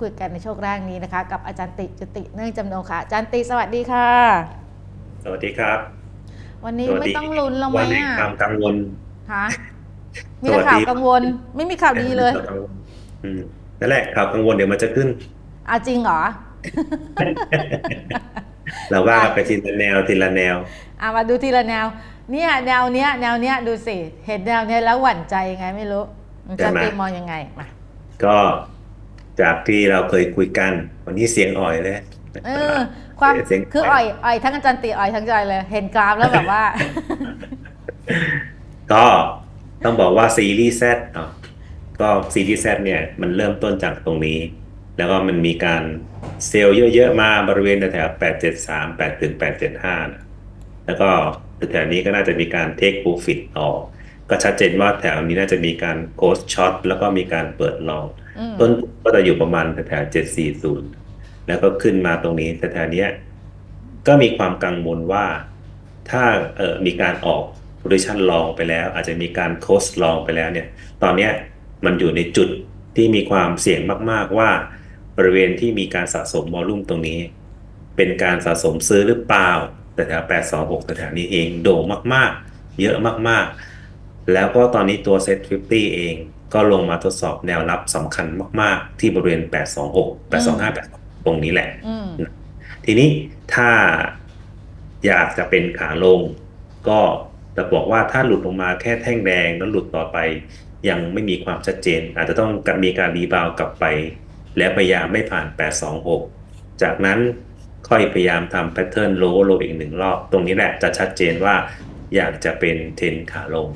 คุยกันในช่วงแรกนี้นะคะ กับอาจารย์ติจุติเนื่องจำนงค่ะ อาจารย์ติสวัสดีค่ะ สวัสดีครับ วันนี้สวัสไม่ดีต้องลุ้นแล้วไหมวันแห่งอะความกังวลฮะมีแต่ข่าวกังวล ไม่มีข่าวดีเลยข่าวกังวลอืมนั่นแหละข่าวกังวลเดี๋ยวมันจะขึ้นอาจริงเหรอ เราว่ากันไปทีละแนวทีละแนวอะมาดูทีละแนว เนี่ยแนวเนี้ย แนวเนี้ยดูสิเห็นแนวเนี้ยแล้วหวั่นใจยังไงไม่รู้อาจารย์ใช่ไหมติมองยังไงมาก็ จากที่เราเคยคุยกัน วันนี้เสียงอ่อยเลย เออ ความเสียงคืออ่อยอ่อยทั้งอาจารย์ติอ่อยทั้งใจเลย เห็นกราฟแล้วแบบว่า ก็ต้องบอกว่าซีรีส์ Z เนาะก็ซีรีส์ Z เนี่ยมันเริ่มต้นจากตรงนี้ แล้วก็มันมีการเซลล์เยอะๆมาบริเวณแถวๆ873 8ถึง875นะแล้วก็แถวๆนี้ก็น่าจะมีการเทค p ูฟิตออก ก็ชัดเจนว่าแถวนี้น่าจะมีการโ s สช็อตแล้วก็มีการเปิดลองอืมต้นก็จะอยู่ประมาณแถวๆ740แล้วก็ขึ้นมาตรงนี้แถวๆเนี้ยก็มีความกังวลว่าถ้าเออมีการออก position ลองไปแล้ว อาจจะมีการโคสลองไปแล้วเนี่ย ตอนเนี้ยมันอยู่ในจุดที่มีความเสี่ยงมาก ๆว่า บริเวณที่มีการสะสมวอลลุ่มตรงนี้ เป็นการสะสมซื้อหรือเปล่าแต่แถว826แต่แถวนี้เองโด่งมาก ๆ เยอะมาก ๆ แล้วก็ตอนนี้ตัว Set 50 เองก็ลงมาทดสอบแนวรับสำคัญมาก ๆ ที่บริเวณ 826 825 8ตรงนี้แหละอืมทีนี้ถ้าอยากจะเป็นขาลง ก็จะบอกว่าถ้าหลุดลงมาแค่แท่งแดงแล้วหลุดต่อไป ยังไม่มีความชัดเจน อาจจะต้องมีการรีบาวด์กลับไป และพยายามไม่ผ่าน 826 จากนั้นค่อยพยายามทำแพทเทิร์นโลโลอีกหนึ่งรอบ ตรงนี้แหละจะชัดเจนว่าอยากจะเป็นเทรนขาลง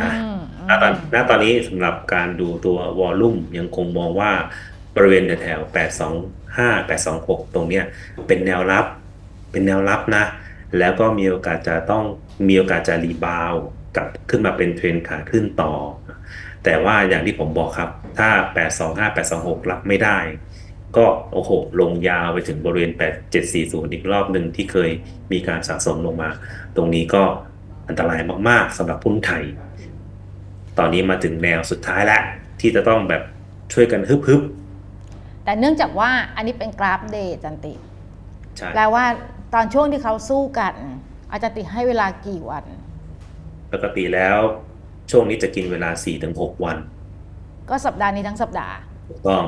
นะอืมณตอนณตอนนี้สำหรับการดูตัววอลลุ่มยังคงมองว่าบริเวณแถวๆ825 826 ตรงเนี้ยเป็นแนวรับ เป็นแนวรับนะ แล้วก็มีโอกาสจะต้องมีโอกาสจะรีบาวด์กลับขึ้นมาเป็นเทรนขาขึ้นต่อ แต่ว่าอย่างที่ผมบอกครับ ถ้า 825 826 รับไม่ได้ ก็โอ้โห ลงยาวไปถึงบริเวณ 8740 อีกรอบหนึ่งที่เคยมีการสะสมลงมา ตรงนี้ก็อันตรายมากๆสำหรับหุ้นไทย ตอนนี้มาถึงแนวสุดท้ายแล้วที่จะต้องแบบช่วยกันฮึบฮึบแต่เนื่องจากว่าอันนี้เป็นกราฟเดย์อาจารย์ติๆใช่แปลว่าตอนช่วงที่เขาสู้กัน อาจารย์ติให้เวลากี่วัน ปกติแล้วช่วงนี้จะกินเวลา4-6วัน ก็สัปดาห์นี้ทั้งสัปดาห์ ถูกต้อง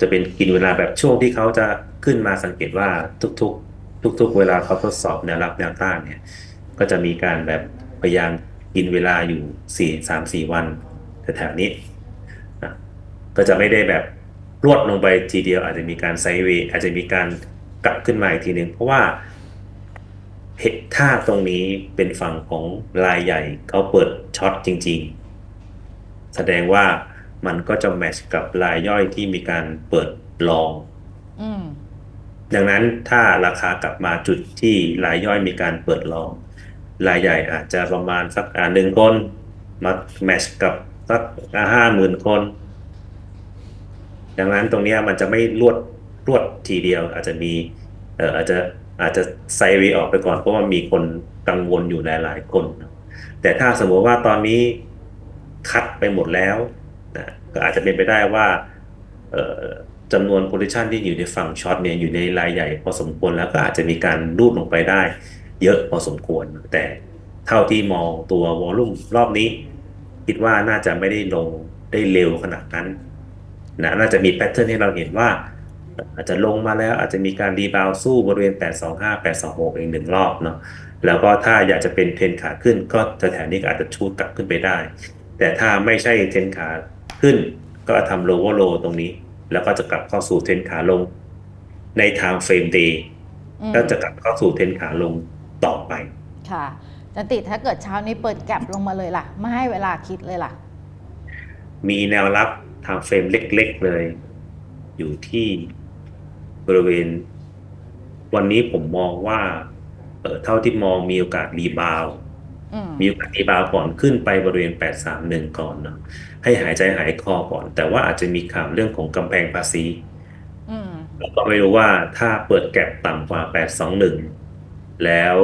จะเป็นกินเวลาแบบช่วงที่เขาจะขึ้นมาสังเกตว่าทุกๆ ทุก ๆ เวลาเขาทดสอบแนวรับแนวต้านเนี่ย ก็จะมีการแบบพยายาม กินเวลาอยู่สี่สามสี่วันแถวๆนี้นะก็จะไม่ได้แบบรวดลงไปทีเดียว อาจจะมีการไซด์เวย์อาจจะมีการกลับขึ้นมาอีกทีหนึ่งเพราะว่าเหตุถ้าตรงนี้เป็นฝั่งของรายใหญ่เขาเปิดช็อตจริง ๆ แสดงว่ามันก็จะแมทช์กับรายย่อยที่มีการเปิดลองอืมดังนั้นถ้าราคากลับมาจุดที่รายย่อยมีการเปิดลอง รายใหญ่อาจจะประมาณสักอ่าหนึ่งคนมาแมทช์กับสักห้าหมื่นคน ดังนั้นตรงนี้มันจะไม่รวดรวดทีเดียว อาจจะมีเอ่ออาจจะอาจจะไซด์วย์ออกไปก่อนเพราะว่ามีคนกังวลอยู่หลายๆคน แต่ถ้าสมมติว่าตอนนี้คัดไปหมดแล้วนะก็อาจจะเป็นไปได้ว่าเอ่อจำนวนโพซิชันที่อยู่ในฝั่งช็อตเนี่ยอยู่ในรายใหญ่พอสมควรแล้วก็อาจจะมีการรูดลงไปได้ เยอะพอสมควร แต่เท่าที่มองตัววอลลุ่มรอบนี้ คิดว่าน่าจะไม่ได้ลงได้เร็วขนาดนั้นนะน่าจะมีแพทเทิร์นให้เราเห็นว่า อาจจะลงมาแล้วอาจจะมีการรีบาวด์สู้บริเวณ 825 826อีกหนึ่งรอบเนาะแล้วก็ถ้าอยากจะเป็นเทรนขาขึ้นก็แถวๆนี้ก็อาจจะชูดกลับขึ้นไปได้ แต่ถ้าไม่ใช่เทรนขาขึ้น ก็ทำ lower low ตรงนี้ แล้วก็จะกลับเข้าสู่เทรนขาลงใน time frame day อืมก็จะกลับเข้าสู่เทรนขาลง ต่อไป ค่ะอาจารย์ติถ้าเกิดเช้านี้เปิดแก็บลงมาเลยล่ะ ไม่ให้เวลาคิดเลยล่ะ มีแนวรับทางเฟรมเล็กๆเลย อยู่ที่บริเวณ วันนี้ผมมองว่าเออเท่าที่มองมีโอกาสรีบาวด์อืมมีโอกาสรีบาวด์ก่อนขึ้นไปบริเวณ 831 ก่อนเนาะให้หายใจหายคอก่อน แต่ว่าอาจจะมีข่าวเรื่องของกำแพงภาษีอืมแล้วก็ไม่รู้ว่าถ้าเปิดแก็บต่ำกว่า 821 แล้ว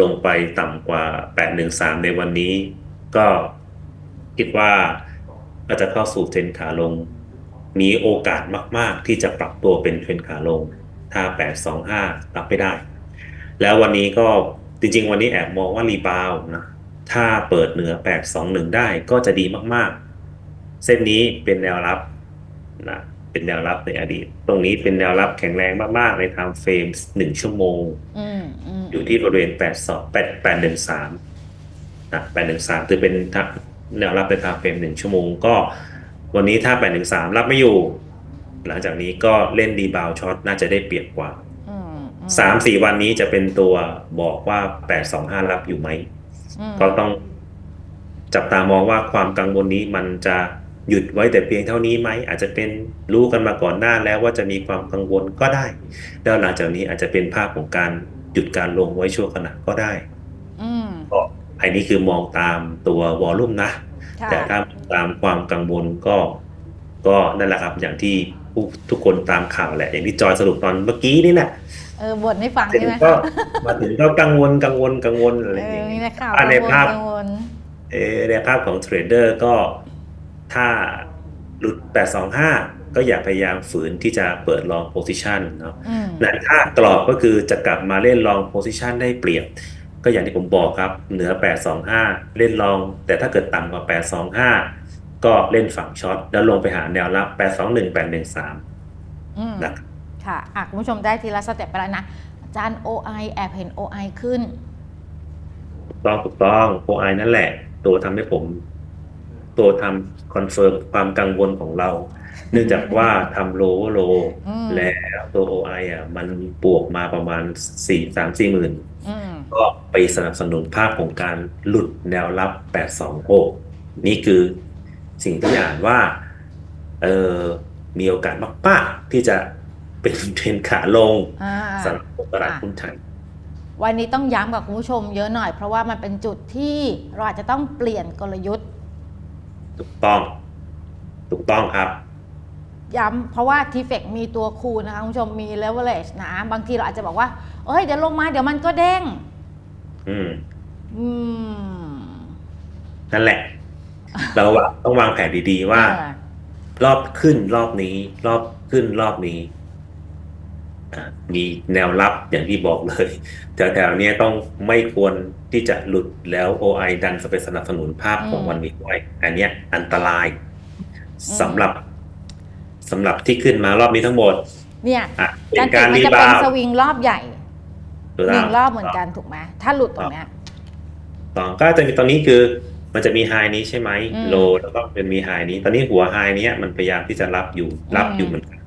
ลงไปต่ำกว่า 813 ในวันนี้ ก็คิดว่าก็จะเข้าสู่เทรนขาลง มีโอกาสมาก ๆ ที่จะปรับตัวเป็นเทรนขาลง ถ้า 825 รับไม่ได้ แล้ววันนี้ก็จริง ๆ วันนี้แอบมองว่ารีบาวนะ ถ้าเปิดเหนือ 821 ได้ก็จะดีมาก ๆ เส้นนี้เป็นแนวรับนะ เป็นแนวรับในอดีต ตรงนี้เป็นแนวรับแข็งแรงมากๆ ใน time frame 1ชั่วโมงอืมอืมอยู่ที่บริเวณ82 8 813นะ813คือเป็นแนวรับใน time frame 1ชั่วโมงก็ วันนี้ถ้า813รับไม่อยู่ หลังจากนี้ก็เล่นดีบาวช็อตน่าจะได้เปรียบกว่าอืมอืมสามสี่วันนี้จะเป็นตัวบอกว่า825รับอยู่ไหมอืมก็ต้องจับตามองว่าความกังวลนี้มันจะ หยุดไว้แต่เพียงเท่านี้ไหมอาจจะเป็นรู้กันมาก่อนหน้าแล้วว่าจะมีความกังวลก็ได้แล้วหลังจากนี้อาจจะเป็นภาพของการหยุดการลงไว้ชั่วขณะก็ได้อืมก็อันนี้คือมองตามตัววอลลุ่มนะค่ะแต่ถ้าตามความกังวลก็ ก็นั่นแหละครับ อย่างที่ผู้ทุกคนตามข่าวแหละ อย่างที่จอยสรุปตอนเมื่อกี้นี่แหละเออบทให้ฟังถึงใช่ไหมก็มาถึงก็กังวลกังวลกังวลอะไรเออย่างอเงี้ยนี่นะข่าวอะในภาพกังวลเออในภาพของเทรดเดอร์ก็ ถ้าหลุด 825 ก็อย่าพยายามฝืนที่จะเปิดลองโพซิชันเนาะอืมนั่นถ้ากรอบก็คือจะกลับมาเล่นลองโพซิชันได้เปรียบ ก็อย่างที่ผมบอกครับ เหนือ 825 เล่นลอง แต่ถ้าเกิดต่ำกว่า 825 ก็เล่นฝั่งช็อต แล้วลงไปหาแนวรับ 821 813อืมนะครับค่ะอะคุณผู้ชมได้ทีละสเต็ปไปแล้วนะอาจารย์ OI แอบเห็น OI ขึ้น ถูกต้องถูกต้องโ i นั่นแหละ ตัวทำให้ผม ตัวทำคอนเฟิร์มความกังวลของเรา เนื่องจากว่าทำโลโล อืม แล้วตัว OI อะมันบวกมาประมาณ4 3 4หมื่น อืม ก็ไปสนับสนุนภาพของการหลุดแนวรับ 826 นี่คือสิ่งที่อ่านว่า เออมีโอกาสมากๆที่จะเป็นเทรนด์ขาลงอ่า สำหรับตลาดหุ้นไทย วันนี้ต้องย้ำกับคุณผู้ชมเยอะหน่อย เพราะว่ามันเป็นจุดที่เราอาจจะต้องเปลี่ยนกลยุทธ์ ถูกต้อง ถูกต้องครับ ย้ำเพราะว่าทีเฟกมีตัวคูณนะคะคุณผู้ชมมี leverage นะ บางทีเราอาจจะบอกว่า เอ้ย เดี๋ยวลงมาเดี๋ยวมันก็เด้ง อืมอืมนั่นแหละ เราอะต้องวางแผนดีๆว่า เออ รอบขึ้นรอบนี้ รอบขึ้นรอบนี้อะ มีแนวรับอย่างที่บอกเลยแถวๆเนี้ยต้องไม่ควรที่จะหลุดแล้ว OI ดันจะไปสนับสนุนภาพของวันนี้ไว้อันเนี้ยอันตรายสำหรับสำหรับที่ขึ้นมารอบนี้ทั้งหมด เนี่ยอะเป็การนการมันรีจะเป็บานวด์สวิงรอบใหญ่ถูกหต้นึ่องงรอบเหมือนกันถูกไหมถ้าหลุดตรงเนี้ยสองก็จะมีตอนนี้คือมันจะมีไฮนี้ใช่ไหมอืมโลแล้วก็เป็นมีไฮนี้ ตอนนี้หัวไฮนี้ยมันพยายามที่จะรับอยู่รับอืมอยู่เหมือนกัน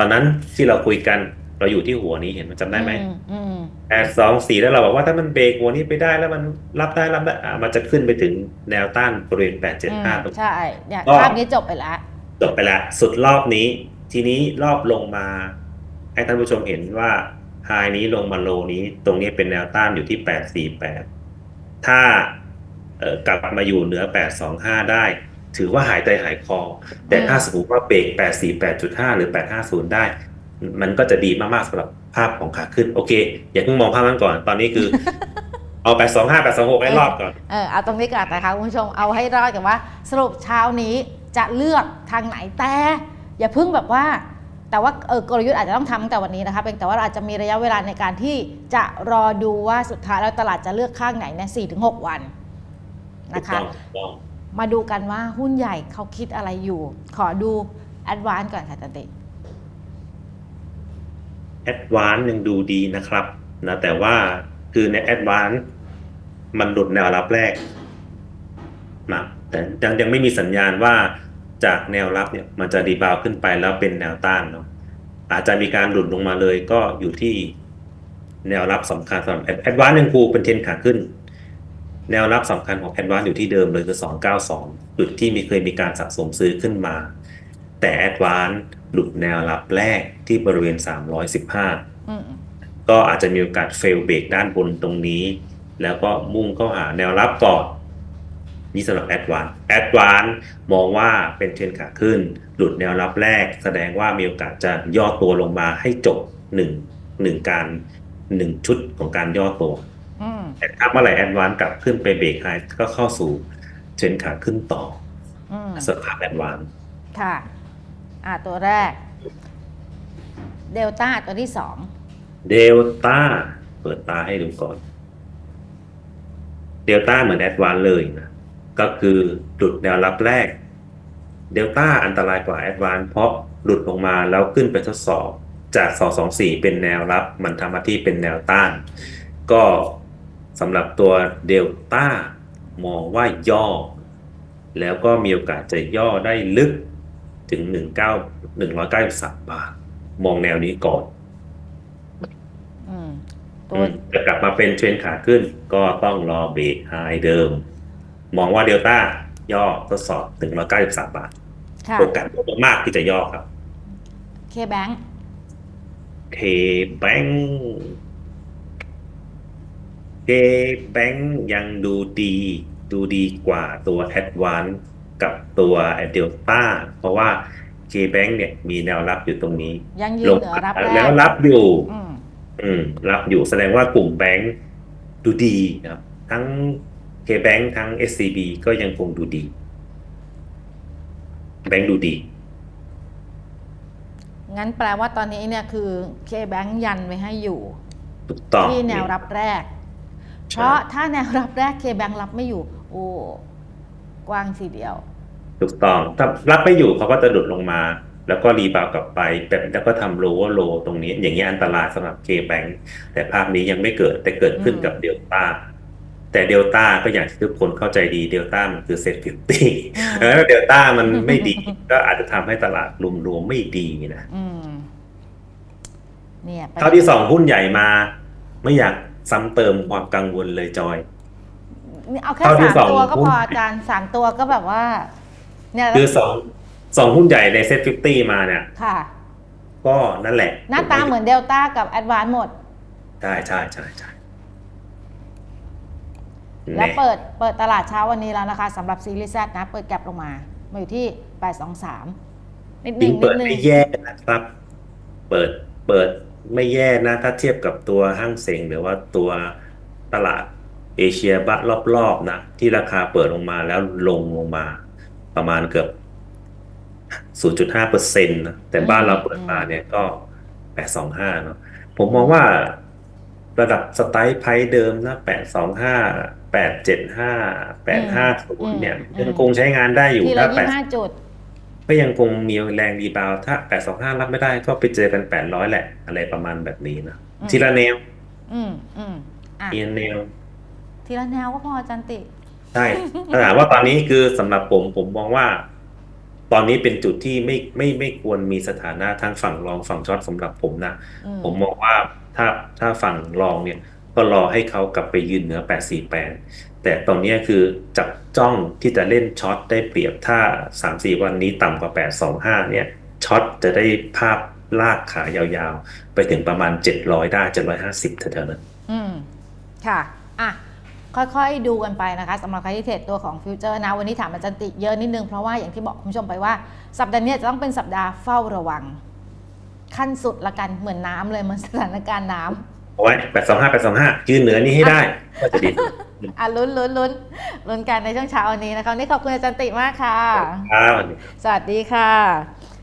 ตอนนั้นที่เราคุยกันเราอยู่ที่หัวนี้เห็นมันจำได้ไหมอืมอืมแปดสองสี่แล้วเราบอกว่าถ้ามันเบรกหัวนี้ไปได้แล้วมันรับได้รับได้อะมันจะขึ้นไปถึงแนวต้านบริเวณแปดเจ็ดห้าตรงใช่เนี่ยก็ภาพนี้จบไปแล้วจบไปละสุดรอบนี้ ทีนี้รอบลงมา ให้ท่านผู้ชมเห็นว่าไฮนี้ลงมาโลนี้ ตรงนี้เป็นแนวต้านอยู่ที่แปดสี่แปดถ้าเอ่อกลับมาอยู่เหนือแปดสองห้าได้ ถือว่าหายใจหายคอ แต่อืมถ้าสมมติว่าเบรกแปดสี่แปดจุดห้าหรือแปดห้าศูนย์ได้ มันก็จะดีมากๆสำหรับภาพของขาขึ้น โอเค อย่าเพิ่งมองภาพนั้นก่อน ตอนนี้คือ เอาแปดสองห้าแปดสองหกให้รอดก่อน เออเอาตรงนี้ก่อนนะคะคุณผู้ชมเอาให้รอดกันว่า สรุปเช้านี้จะเลือกทางไหนแต่ อย่าเพิ่งแบบว่า แต่ว่าเออกลยุทธ์อาจจะต้องทำตั้งแต่วันนี้นะคะเพียงแต่ว่าเราอาจจะมีระยะเวลาในการที่จะรอดูว่าสุดท้ายแล้วตลาดจะเลือกข้างไหนในสี่ถึงหกวันนะคะ มาดูกันว่าหุ้นใหญ่เขาคิดอะไรอยู่ ขอดูแอดวานก่อนค่ะจันติแอดวานยังดูดีนะครับนะแต่ว่าคือในแอดวานมันหลุดแนวรับแรกนะแต่ยังยังไม่มีสัญญาณว่าจากแนวรับเนี่ยมันจะรีบาวขึ้นไปแล้วเป็นแนวต้านเนาะอาจจะมีการหลุดลงมาเลยก็อยู่ที่แนวรับสำคัญสำหรับแอดวานยังคูเป็นเทรนขาขึ้น แนวรับสำคัญของแอดวานอยู่ที่เดิมเลยคือ 292 จุดที่มีเคยมีการสะสมซื้อขึ้นมา แต่แอดวานหลุดแนวรับแรกที่บริเวณ 315อืมก็อาจจะมีโอกาสเฟลเบรกด้านบนตรงนี้ แล้วก็มุ่งเข้าหาแนวรับก่อนนี่สำหรับแอดวานแอดวานมองว่าเป็นเทรนขาขึ้น หลุดแนวรับแรก แสดงว่ามีโอกาสจะย่อตัวลงมาให้จบหนึ่งหนึ่งการหนึ่งชุดของการย่อตัวอืม แต่ถ้าเมื่อไหร่แอดวานกลับขึ้นไปเบรกไฮก็เข้าสู่เทรนขาขึ้นต่ออืมสำหรับแอดวานค่ะ อ่าตัวแรก เดลต้าตัวที่สองเดลต้าเปิดตาให้ดูก่อน เดลต้าเหมือนแอดวานเลยนะก็คือหลุดแนวรับแรก เดลต้าอันตรายกว่าแอดวานเพราะหลุดลงมาแล้วขึ้นไปทดสอบจาก 224 เป็นแนวรับ มันทำหน้าที่เป็นแนวต้าน ก็ สำหรับตัวเดลต้ามองว่าย่อ แล้วก็มีโอกาสจะย่อได้ลึกถึง 19 193 บาท มองแนวนี้ก่อนอืมตัอืวมจะกลับมาเป็นเทรนขาขึ้น ก็ต้องรอเบรกไฮเดิม มองว่าเดลต้าย่อทดสอบถึง193 บาทค่ะโอกาสมากที่จะย่อครับ เคแบง K Bank K Bank ยังดูดี ดูดีกว่าตัว Advance กับตัวเดลต้าเพราะว่า K Bank เนี่ยมีแนวรับอยู่ตรงนี้ยังยืลนงเหนือรับแรแล้วกรับอยู่อืมอืมรับอยู่แสดงว่ากลุ่มแบงค์ดูดีนะครับทั้ง K-Bank ทั้ง SCB ก็ยังคงดูดี แบงค์ดูดี งั้นแปลว่าตอนนี้เนี่ยคือเคแบงยันไว้ให้อยู่ ถูกต้องที่แนวรับแรกใช่ เพราะถ้าแนวรับแรกเคแบงรับไม่อยู่ โอ้กว้างทีเดียว ถูกต้อง ถ้ารับไม่อยู่เขาก็จะหลุดลงมา แล้วก็รีบาวกลับไปแบบแล้วก็ทำโลว์โลตรงนี้ อย่างนี้ยอันตรายสำหรับ K-Bank แต่ภาพนี้ยังไม่เกิดแต่เกิดขึ้นอืมกับเดลต้าแต่เดลต้าก็อย่างที่ทุกคนเข้าใจดีเดลต้ามันคือเซ็ตฟิฟตี้อืมแล้วเดลต้ามันไม่ดี ก็อาจจะทำให้ตลาดรวมๆไม่ดีนะอืมเนี่ยไปเท่าที่สองหุ้นใหญ่มา ไม่อยาก ซ้ำเติมความกังวลเลยจอยนี่เอาแค่เท่าที่สามสองตัวก็หุ้พน ออาจารย์สามตัวก็แบบว่า เนี่ยคือสองสองหุ้นใหญ่ในเซ็ตฟิฟตี้มาเนี่ย ค่ะ ก็นั่นแหละหน้าตาเหมือนเดลต้ากับแอดวานหมด ใช่ใช่ใช่ใช่และแน่เปิดเปิดตลาดเช้าวันนี้แล้วนะคะสำหรับซีรีส์แซนะ เปิดแก็บลงมามาอยู่ที่ 823 นิดนึยิ่งงนิเปิดดนึงไม่แย่นะครับ เปิดเปิด ไม่แย่นะ ถ้าเทียบกับตัวห้างเซ็งหรือว่าตัวตลาดเอเชียบ้ารอบๆนะ ที่ราคาเปิดลงมาแล้วลงลงมา ประมาณเกือบ 0.5เปอร์เซ็นต์นะแต่บ้านเราเปิดมาเนี่ยก็ 825 เนาะผมมองว่าระดับสไตล์ไพเดิมนะ 825 875 850 เนี่ยยังคงใช้งานได้อยู่ทีถ้าละ8ยี่ห้าจุด ก็ยังคงมีแรงรีบาวด์ถ้า825รับไม่ได้ก็ไปเจอกัน800แหละ อะไรประมาณแบบนี้นะอืมทีละแนว อืมอืมอะทีละแนว ทีละแนวก็พออาจันติ ใช่ถ้าถามว่าตอนนี้คือสำหรับผมผมมองว่า ตอนนี้เป็นจุดที่ไม่ไม่ไม่ควรมีสถานะทั้งฝั่งรองฝั่งช็อตสำหรับผมนะอืมผมมองว่าถ้าถ้าฝั่งรองเนี่ย ก็รอให้เขากลับไปยืนเหนือ848แแต่ตอนนี้คือจับจ้องที่จะเล่นช็อตได้เปรียบถ้า 3-4 วันนี้ต่ำกว่า 825 เนี่ยช็อตจะได้ภาพลากขายาวๆ ไปถึงประมาณ 700 ได้ 750แถวๆนั้นอืม ค่ะ อะ ค่อยๆ ดูกันไปนะคะสำหรับใครที่เทรดตัวของฟิวเจอร์นะ วันนี้ถามอาจารย์ติเยอะนิดนึง เพราะว่าอย่างที่บอกคุณผู้ชมไปว่า สัปดาห์นี้จะต้องเป็นสัปดาห์เฝ้าระวัง ขั้นสุดละกันเหมือนน้ำเลยเหมือนสถานการณ์น้ำ เอาไว้825 825ยืนเหนือนี้ให้ได้ก็จะดีอะลุ้นลุ้นลุ้นลุ้นกันในช่วงเช้าวันนี้นะคะวันนี้ขอบคุณอาจารย์ติมากค่ะ ครับสวัสดีค่ะ